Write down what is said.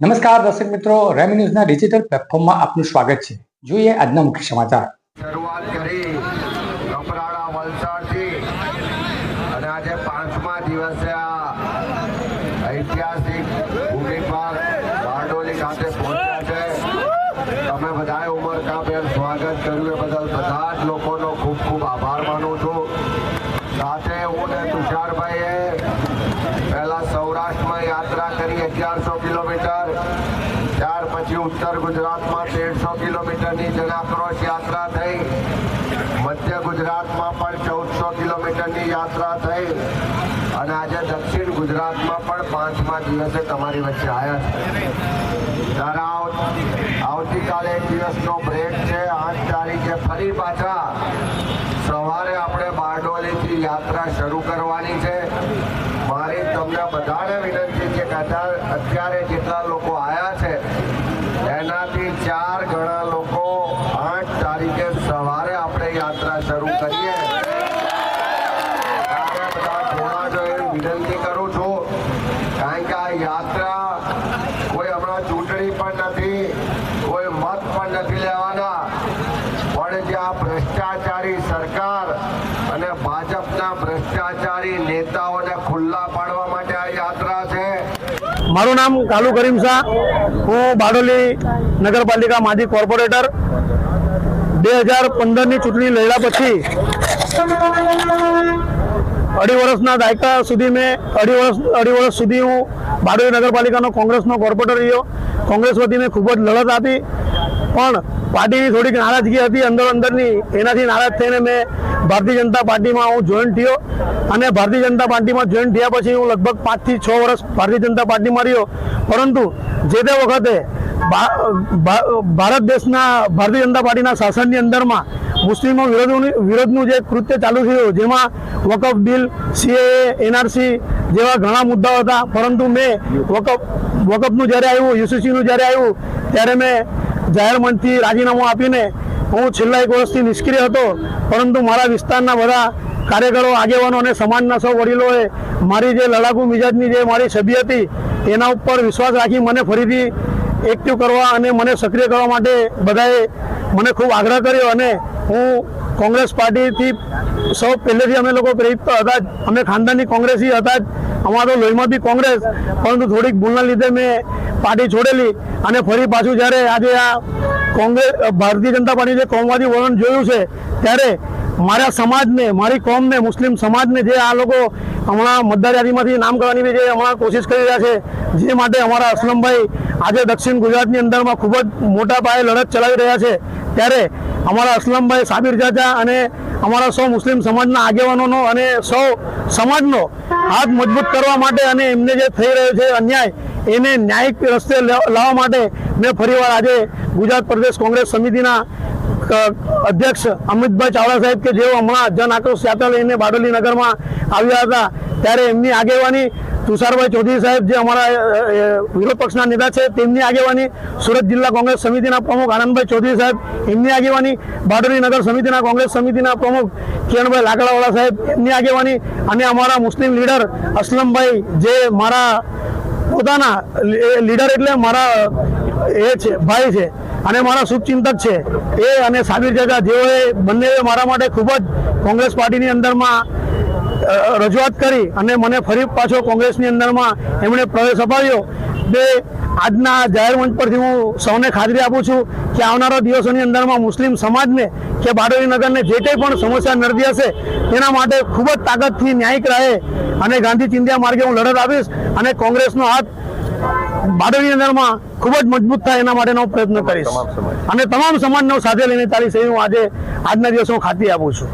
નમસ્કાર દર્શક મિત્રો, રેમી ન્યૂઝના ડિજિટલ પ્લેટફોર્મમાં આપનું સ્વાગત છે. જોઈએ આજના મુખ્ય સમાચાર. શરૂઆત કરી કપરાડા વલસાડથી. અને આજે પાંચમા દિવસે આ ઐતિહાસિક ભૂમિ પર બારડોલી ખાતે પહોંચ્યા છે. તમે બધાએ ઉમર કાપેર સ્વાગત કર્યું એ બદલ બધા જ લોકોનો ખૂબ ખૂબ આભાર માનું છું. સાથે હું ને તુષારભાઈએ પહેલા સૌરાષ્ટ્રમાં યાત્રા કરી અગિયારસો કિલોમીટર ત્યાર પછી ઉત્તર ગુજરાતમાં તેરસો કિલોમીટરની જનાક્રોશ યાત્રા થઈ. મધ્ય ગુજરાતમાં પણ ચૌદસો કિલોમીટરની યાત્રા થઈ. અને આજે દક્ષિણ ગુજરાતમાં પણ પાંચમા દિવસે તમારી વચ્ચે આવ્યા છે. ત્યારે આવતીકાલે એક દિવસનો બ્રેક છે. આઠ તારીખે ફરી પાછા સવારે આપણે બારડોલીથી યાત્રા શરૂ કરવાની છે. મારી તમને બધાને વિનંતી છે કે અત્યારે અત્યારે જેટલા લોકો આવ્યા છે એનાથી ચાર ગણા લોકો આઠ તારીખે સવારે આપણે યાત્રા શરૂ કરીએ ત્યારે બધા જોડાજો એવી વિનંતી કરું છું કારણ કે આ યાત્રા કોઈ હમણાં ચૂંટણી પણ નથી, કોઈ મત પણ નથી લેવાના. પણ જે આ ભ્રષ્ટાચારી સરકાર અને ભાજપના ભ્રષ્ટાચારી નેતાઓને ખુલ્લા પાડવા માટે આ યાત્રા છે. મારું નામ કાલુ કરીમ શાહ. હું બારડોલી નગરપાલિકા માજી કોર્પોરેટર. બે હજાર પંદરની ચૂંટણી લડ્યા પછી અઢી વર્ષના દાયકા સુધી મેં અઢી વર્ષ અઢી વર્ષ સુધી હું બારડોલી નગરપાલિકાનો કોંગ્રેસનો કોર્પોરેટર રહ્યો. કોંગ્રેસ વતી મેં ખૂબ જ લડત આપી. પણ પાર્ટીની થોડીક નારાજગી હતી. અંદર, અંદરની એનાથી નારાજ થઈને મેં ભારતીય જનતા પાર્ટીમાં હું જોઈન થયો. અને ભારતીય જનતા પાર્ટીમાં જોઈન થયા પછી હું લગભગ પાંચથી છ વર્ષ ભારતીય જનતા પાર્ટીમાં રહ્યો. પરંતુ જે તે વખતે ભારત દેશના ભારતીય જનતા પાર્ટીના શાસનની અંદરમાં મુસ્લિમો વિરોધનું વિરોધનું જે કૃત્ય ચાલુ થયું, જેમાં વકફ બિલ સીએએ એનઆરસી જેવા ઘણા મુદ્દાઓ હતા. પરંતુ મેં વકફ વકફનું જ્યારે આવ્યું યુસીસીનું જ્યારે આવ્યું, ત્યારે મેં જાહેર મંચથી રાજીનામું આપીને હું છેલ્લા એક વર્ષથી નિષ્ક્રિય હતો. પરંતુ મારા વિસ્તારના બધા કાર્યકરો, આગેવાનો અને સમાજના સૌ વડીલોએ મારી જે લડાકુ મિજાજની જે મારી છબી હતી, એના ઉપર વિશ્વાસ રાખી મને ફરીથી એક્ટિવ કરવા અને મને સક્રિય કરવા માટે બધાએ મને ખૂબ આગ્રહ કર્યો અને હું કોંગ્રેસ પાર્ટીથી સૌ પહેલેથી અમે લોકો પ્રેરિત હતા જ. અમે ખાનદાની કોંગ્રેસી હતા જ. અમારો લોહીમાં બી કોંગ્રેસ, પરંતુ થોડીક ભૂલના લીધે મેં પાર્ટી છોડેલી અને ફરી પાછું જ્યારે આજે આ કોંગ્રેસ, ભારતીય જનતા પાર્ટી જે કોમવાદી વલણ જોયું છે, ત્યારે મારા સમાજને, મારી કોમને, મુસ્લિમ સમાજને જે આ લોકો હમણાં મતદાર યાદીમાંથી નામ કરવાની જે હમણાં કોશિશ કરી રહ્યા છે, જે માટે અમારા અસલમભાઈ આજે દક્ષિણ ગુજરાતની અંદરમાં ખૂબ જ મોટા પાયે લડત ચલાવી રહ્યા છે. ત્યારે અમારા અસલમભાઈ સાબિર ચાચા અને અમારા સૌ મુસ્લિમ સમાજના આગેવાનોનો અને સૌ સમાજનો હાથ મજબૂત કરવા માટે અને એમને જે થઈ રહ્યો છે અન્યાય, એને ન્યાયિક રસ્તે લાવવા માટે મેં ફરીવાર આજે ગુજરાત પ્રદેશ કોંગ્રેસ સમિતિના અધ્યક્ષ અમિતભાઈ ચાવડા સાહેબ કે જેઓ હમણાં જન આક્રોશ યાત્રા લઈને બારડોલી નગરમાં આવ્યા હતા, ત્યારે એમની આગેવાની તુષારભાઈ ચૌધરી સાહેબ જે અમારા વિરોધ પક્ષના નેતા છે, તેમની આગેવાની સુરત જિલ્લા કોંગ્રેસ સમિતિના પ્રમુખ આનંદભાઈ ચૌધરી સાહેબ, એમની આગેવાની બારડોલી નગર સમિતિના, કોંગ્રેસ સમિતિના પ્રમુખ કિરણભાઈ લાકડાવાળા સાહેબ, એમની આગેવાની અને અમારા મુસ્લિમ લીડર અસલમભાઈ જે મારા પોતાના લીડર એટલે મારા, એ છે, ભાઈ છે અને મારા શુભચિંતક છે. એ અને સાબિર જગા જેઓએ બંને મારા માટે ખૂબ જ કોંગ્રેસ પાર્ટીની અંદરમાં રજૂઆત કરી અને મને ફરી પાછો કોંગ્રેસની અંદરમાં એમણે પ્રવેશ અપાવ્યો. બે આજના જાહેર મંચ પરથી હું સૌને ખાતરી આપું છું કે આવનારા દિવસોની અંદરમાં મુસ્લિમ સમાજને કે બારડોલી નગરને જે કંઈ પણ સમસ્યા નડતી હશે તેના માટે ખૂબ જ તાકાતથી ન્યાયિક રહે અને ગાંધી ચિંધ્યા માર્ગે હું લડત આપીશ અને કોંગ્રેસનો હાથ બારડોલી અંદરમાં ખૂબ જ મજબૂત થાય એના માટેનો પ્રયત્ન કરીશ. અને તમામ સમાજનો સાથે લઈને તારી સહી હું આજે આજના દિવસે હું ખાતરી આપું છું.